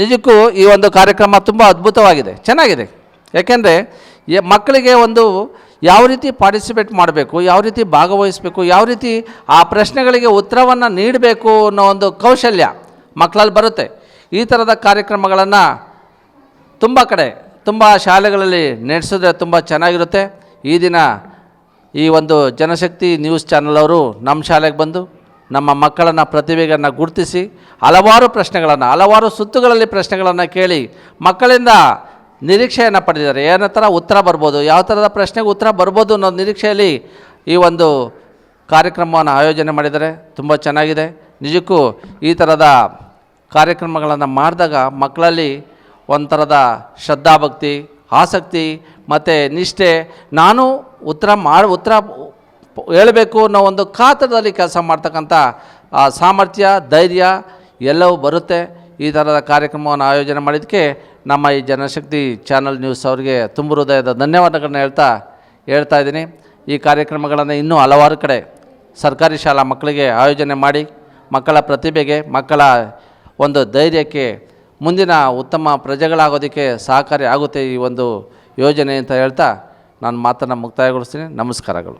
ನಿಜಕ್ಕೂ ಈ ಒಂದು ಕಾರ್ಯಕ್ರಮ ತುಂಬ ಅದ್ಭುತವಾಗಿದೆ, ಚೆನ್ನಾಗಿದೆ. ಯಾಕೆಂದರೆ ಮಕ್ಕಳಿಗೆ ಒಂದು ಯಾವ ರೀತಿ ಪಾರ್ಟಿಸಿಪೇಟ್ ಮಾಡಬೇಕು, ಯಾವ ರೀತಿ ಭಾಗವಹಿಸಬೇಕು, ಯಾವ ರೀತಿ ಆ ಪ್ರಶ್ನೆಗಳಿಗೆ ಉತ್ತರವನ್ನು ನೀಡಬೇಕು ಅನ್ನೋ ಒಂದು ಕೌಶಲ್ಯ ಮಕ್ಕಳಲ್ಲಿ ಬರುತ್ತೆ. ಈ ಥರದ ಕಾರ್ಯಕ್ರಮಗಳನ್ನು ತುಂಬ ಕಡೆ, ತುಂಬ ಶಾಲೆಗಳಲ್ಲಿ ನಡೆಸಿದ್ರೆ ತುಂಬ ಚೆನ್ನಾಗಿರುತ್ತೆ. ಈ ದಿನ ಈ ಒಂದು ಜನಶಕ್ತಿ ನ್ಯೂಸ್ ಚಾನಲ್ ಅವರು ನಮ್ಮ ಶಾಲೆಗೆ ಬಂದು ನಮ್ಮ ಮಕ್ಕಳನ್ನು ಪ್ರತಿಭೆಗಳನ್ನು ಗುರುತಿಸಿ ಹಲವಾರು ಪ್ರಶ್ನೆಗಳನ್ನು, ಹಲವಾರು ಸುತ್ತುಗಳಲ್ಲಿ ಪ್ರಶ್ನೆಗಳನ್ನು ಕೇಳಿ ಮಕ್ಕಳಿಂದ ನಿರೀಕ್ಷೆಯನ್ನು ಪಡೆದಿದ್ದಾರೆ. ಏನೋ ಥರ ಉತ್ತರ ಬರ್ಬೋದು, ಯಾವ ಥರದ ಪ್ರಶ್ನೆಗೆ ಉತ್ತರ ಬರ್ಬೋದು ಅನ್ನೋ ನಿರೀಕ್ಷೆಯಲ್ಲಿ ಈ ಒಂದು ಕಾರ್ಯಕ್ರಮವನ್ನು ಆಯೋಜನೆ ಮಾಡಿದ್ದಾರೆ. ತುಂಬ ಚೆನ್ನಾಗಿದೆ. ನಿಜಕ್ಕೂ ಈ ಥರದ ಕಾರ್ಯಕ್ರಮಗಳನ್ನು ಮಾಡಿದಾಗ ಮಕ್ಕಳಲ್ಲಿ ಒಂಥರದ ಶ್ರದ್ಧಾಭಕ್ತಿ, ಆಸಕ್ತಿ ಮತ್ತು ನಿಷ್ಠೆ. ನಾನು ಉತ್ತರ ಮಾಡಿ, ಉತ್ತರ ಹೇಳಬೇಕು ಅನ್ನೋ ಒಂದು ಕಾತರದಲ್ಲಿ ಕೆಲಸ ಮಾಡ್ತಕ್ಕಂಥ ಸಾಮರ್ಥ್ಯ, ಧೈರ್ಯ ಎಲ್ಲವೂ ಬರುತ್ತೆ. ಈ ಥರದ ಕಾರ್ಯಕ್ರಮವನ್ನು ಆಯೋಜನೆ ಮಾಡಿದ್ದಕ್ಕೆ ನಮ್ಮ ಈ ಜನಶಕ್ತಿ ಚಾನಲ್ ನ್ಯೂಸ್ ಅವರಿಗೆ ತುಂಬ ಹೃದಯದ ಧನ್ಯವಾದಗಳನ್ನ ಹೇಳ್ತಾ ಹೇಳ್ತಾ ಇದ್ದೀನಿ. ಈ ಕಾರ್ಯಕ್ರಮಗಳನ್ನು ಇನ್ನೂ ಹಲವಾರು ಕಡೆ ಸರ್ಕಾರಿ ಶಾಲಾ ಮಕ್ಕಳಿಗೆ ಆಯೋಜನೆ ಮಾಡಿ, ಮಕ್ಕಳ ಪ್ರತಿಭೆಗೆ, ಮಕ್ಕಳ ಒಂದು ಧೈರ್ಯಕ್ಕೆ ಮುಂದಿನ ಉತ್ತಮ ಪ್ರಜೆಗಳಾಗೋದಕ್ಕೆ ಸಹಕಾರಿ ಆಗುತ್ತೆ ಈ ಒಂದು ಯೋಜನೆ ಅಂತ ಹೇಳ್ತಾ ನಾನು ಮಾತನ್ನು ಮುಕ್ತಾಯಗೊಳಿಸ್ತೀನಿ. ನಮಸ್ಕಾರಗಳು.